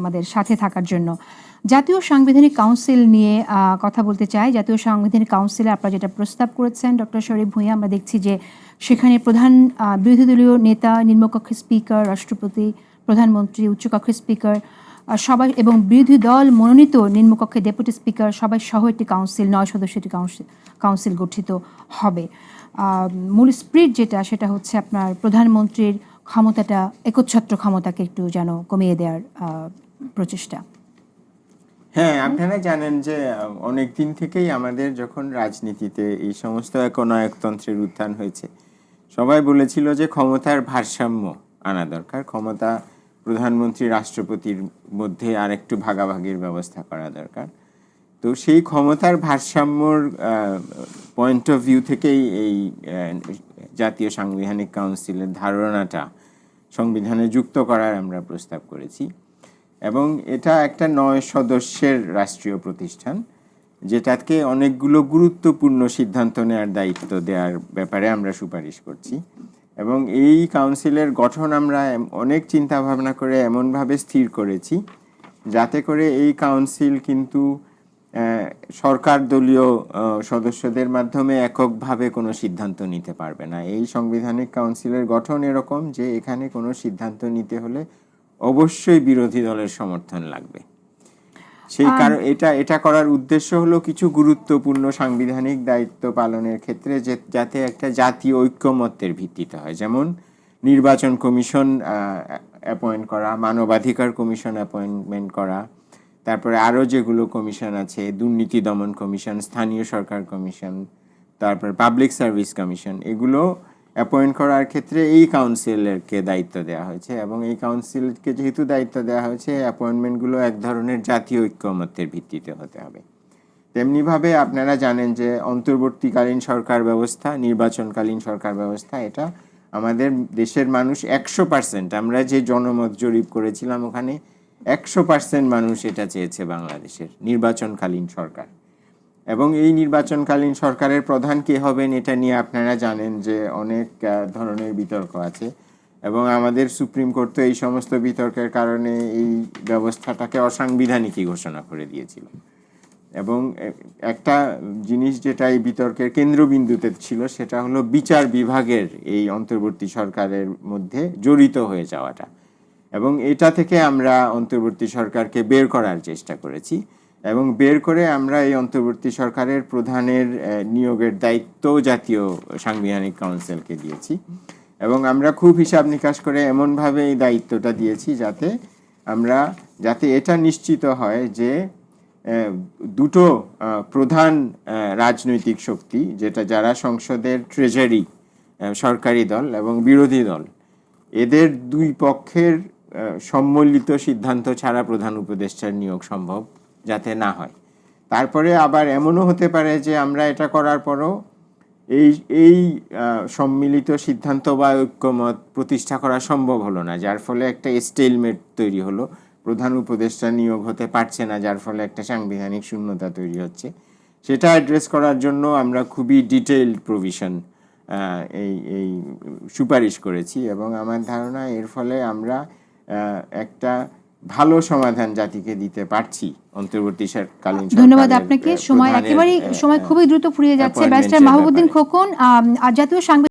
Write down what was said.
আমাদের সাথে থাকার জন্য। জাতীয় সাংবিধানিক কাউন্সিল নিয়ে কথা বলতে চাই। জাতীয় সাংবিধানিক কাউন্সিলে আপনারা যেটা প্রস্তাব করেছেন, ডক্টর শরীফ ভূঁইয়া, আমরা দেখছি যে সেখানে প্রধান বিরোধী দলীয় নেতা নিম্নকক্ষের স্পিকার, রাষ্ট্রপতি, প্রধানমন্ত্রী উচ্চকক্ষের স্পিকার সবাই এবং বিরোধী দল মনোনীত নিম্নকক্ষের ডেপুটি স্পিকার সবাই সহ একটি কাউন্সিল, নয় সদস্য একটি কাউন্সিল কাউন্সিল গঠিত হবে। মূল স্প্রিট যেটা, সেটা হচ্ছে আপনার প্রধানমন্ত্রীর ক্ষমতাটা, একচ্ছত্র ক্ষমতাকে একটু যেন কমিয়ে দেওয়ার প্রচেষ্টা। হ্যাঁ আপনারা জানেন যে অনেক দিন থেকেই আমাদের যখন রাজনীতিতে এই সমস্ত একনায়কতন্ত্রের উত্থান হয়েছে, সবাই বলেছিল যে ক্ষমতার ভারসাম্য আনা দরকার। ক্ষমতা প্রধানমন্ত্রী, রাষ্ট্রপতির মধ্যে আর একটু ভাগাভাগির ব্যবস্থা করা দরকার। তো সেই ক্ষমতার ভারসাম্যর পয়েন্ট অফ ভিউ থেকেই এই জাতীয় সাংবিধানিক কাউন্সিলের ধারণাটা সংবিধানে যুক্ত করার আমরা প্রস্তাব করেছি। এবং এটা একটা নয় সদস্যের রাষ্ট্রীয় প্রতিষ্ঠান, যেটাকে অনেকগুলো গুরুত্বপূর্ণ সিদ্ধান্ত নেওয়ার দায়িত্ব দেওয়ার ব্যাপারে আমরা সুপারিশ করছি। এবং এই কাউন্সিলের গঠন আমরা অনেক চিন্তা ভাবনা করে এমনভাবে স্থির করেছি, যাতে করে এই কাউন্সিল কিন্তু সরকার দলীয় সদস্যদের মাধ্যমে এককভাবে কোনো সিদ্ধান্ত নিতে পারবে না। এই সাংবিধানিক কাউন্সিলের গঠন এরকম যে এখানে কোনো সিদ্ধান্ত নিতে হলে অবশ্যই বিরোধী দলের সমর্থন লাগবে। সেই কারণ এটা এটা করার উদ্দেশ্য হলো কিছু গুরুত্বপূর্ণ সাংবিধানিক দায়িত্ব পালনের ক্ষেত্রে যে যাতে একটা জাতীয় ঐক্যমত্যের ভিত্তিতে হয়। যেমন নির্বাচন কমিশন অ্যাপয়েন্ট করা মানবাধিকার কমিশন অ্যাপয়েন্টমেন্ট করা তারপরে আরও যেগুলো কমিশন আছে, দুর্নীতি দমন কমিশন, স্থানীয় সরকার কমিশন, তারপর পাবলিক সার্ভিস কমিশন, এগুলো অ্যাপয়েন্ট করার ক্ষেত্রে এই কাউন্সিলরকে দায়িত্ব দেওয়া হয়েছে এবং এই কাউন্সিলকে যেহেতু দায়িত্ব দেওয়া হয়েছে অ্যাপয়েন্টমেন্টগুলো এক ধরনের জাতীয় ঐক্যমত্যের ভিত্তিতে হতে হবে। তেমনিভাবে আপনারা জানেন যে অন্তর্বর্তীকালীন সরকার ব্যবস্থা, নির্বাচনকালীন সরকার ব্যবস্থা, এটা আমাদের দেশের মানুষ একশো পার্সেন্ট আমরা যে জনমত জরিপ করেছিলাম ওখানে একশো পার্সেন্ট মানুষ এটা চেয়েছে বাংলাদেশের নির্বাচনকালীন সরকার। এবং এই নির্বাচনকালীন সরকারের প্রধান কে হবেন এটা নিয়ে আপনারা জানেন যে অনেক ধরনের বিতর্ক আছে। এবং আমাদের সুপ্রিম কোর্ট তো এই সমস্ত বিতর্কের কারণে এই ব্যবস্থাটাকে অসাংবিধানিকই ঘোষণা করে দিয়েছিল। এবং একটা জিনিস যেটা এই বিতর্কের কেন্দ্রবিন্দুতে ছিল সেটা হলো বিচার বিভাগের এই অন্তর্বর্তী সরকারের মধ্যে জড়িত হয়ে যাওয়াটা। এবং এটা থেকে আমরা অন্তর্বর্তী সরকারকে বের করার চেষ্টা করেছি এবং বের করে আমরা এই অন্তর্বর্তী সরকারের প্রধানের নিয়োগের দায়িত্ব জাতীয় সাংবিধানিক কাউন্সিলকে দিয়েছি এবং আমরা খুব হিসাব নিকাশ করে এমনভাবে এই দায়িত্বটা দিয়েছি যাতে আমরা, যাতে এটা নিশ্চিত হয় যে দুটো প্রধান রাজনৈতিক শক্তি যেটা যারা সংসদের ট্রেজারি সরকারি দল এবং বিরোধী দল, এদের দুই পক্ষের সম্মিলিত সিদ্ধান্ত ছাড়া প্রধান উপদেষ্টার নিয়োগ সম্ভব যাতে না হয়। তারপরে আবার এমনও হতে পারে যে আমরা এটা করার পরও এই এই সম্মিলিত সিদ্ধান্ত বা ঐক্যমত প্রতিষ্ঠা করা সম্ভব হলো না, যার ফলে একটা স্টেলমেট তৈরি হলো। প্রধান উপদেষ্টা নিয়োগ হতে পারছে না, যার ফলে একটা সাংবিধানিক শূন্যতা তৈরি হচ্ছে। সেটা অ্যাড্রেস করার জন্য আমরা খুবই ডিটেইলড প্রভিশন এই এই সুপারিশ করেছি এবং আমার ধারণা এর ফলে আমরা একটা ভালো সমাধান জাতিকে দিতে পারছি অন্তর্বর্তী অন্তর্বর্তীকালীন ধন্যবাদ আপনাকে। সময় একেবারে একেবারেই সময় খুবই দ্রুত ফুরিয়ে যাচ্ছে। ব্যারিস্টার এর মাহবুদ্দিন খোকন জাতীয়